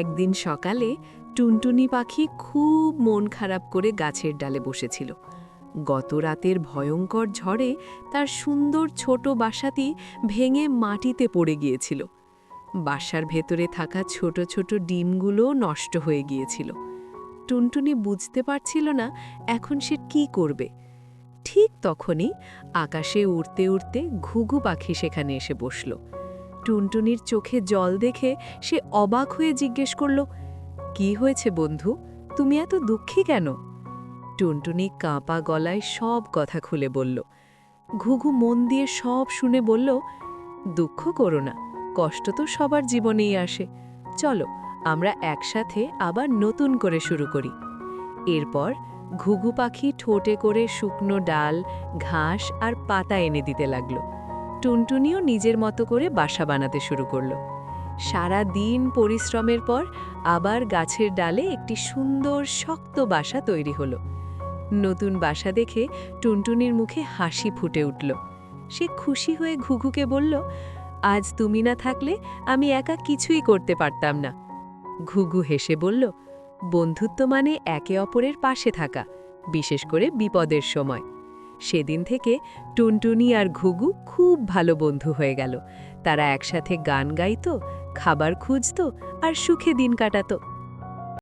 একদিন সকালে টুনটুনি পাখি খুব মন খারাপ করে গাছের ডালে বসেছিল। গত রাতের ভয়ঙ্কর ঝড়ে তার সুন্দর ছোট বাসাটি ভেঙে মাটিতে পড়ে গিয়েছিল। বাসার ভেতরে থাকা ছোট ছোট ডিমগুলো নষ্ট হয়ে গিয়েছিল। টুনটুনি বুঝতে পারছিল না এখন সে কি করবে। ঠিক তখনই আকাশে উড়তে উড়তে ঘুঘু পাখি সেখানে এসে বসল। টুনটুনির চোখে জল দেখে সে অবাক হয়ে জিজ্ঞেস করল, কি হয়েছে বন্ধু? তুমি এত দুঃখী কেন? টুনটুনি কাঁপা গলায় সব কথা খুলে বলল। ঘুঘু মন দিয়ে সব শুনে বলল, দুঃখ করো না, কষ্ট তো সবার জীবনেই আসে। চলো, আমরা একসাথে আবার নতুন করে শুরু করি। এরপর ঘুঘু পাখি ঠোঁটে করে শুকনো ডাল, ঘাস আর পাতা এনে দিতে লাগল। টুনটুনিও নিজের মতো করে বাসা বানাতে শুরু করল। সারা দিন পরিশ্রমের পর আবার গাছের ডালে একটি সুন্দর শক্ত বাসা তৈরি হলো। নতুন বাসা দেখে টুনটুনির মুখে হাসি ফুটে উঠল। সে খুশি হয়ে ঘুঘুকে বলল, আজ তুমি না থাকলে আমি একা কিছুই করতে পারতাম না। ঘুঘু হেসে বলল, বন্ধুত্ব মানে একে অপরের পাশে থাকা, বিশেষ করে বিপদের সময়। সেদিন থেকে টুনটুনি আর ঘুঘু খুব ভালো বন্ধু হয়ে গেল। তারা একসাথে গান গাইত, খাবার খুঁজত আর সুখে দিন কাটাতো।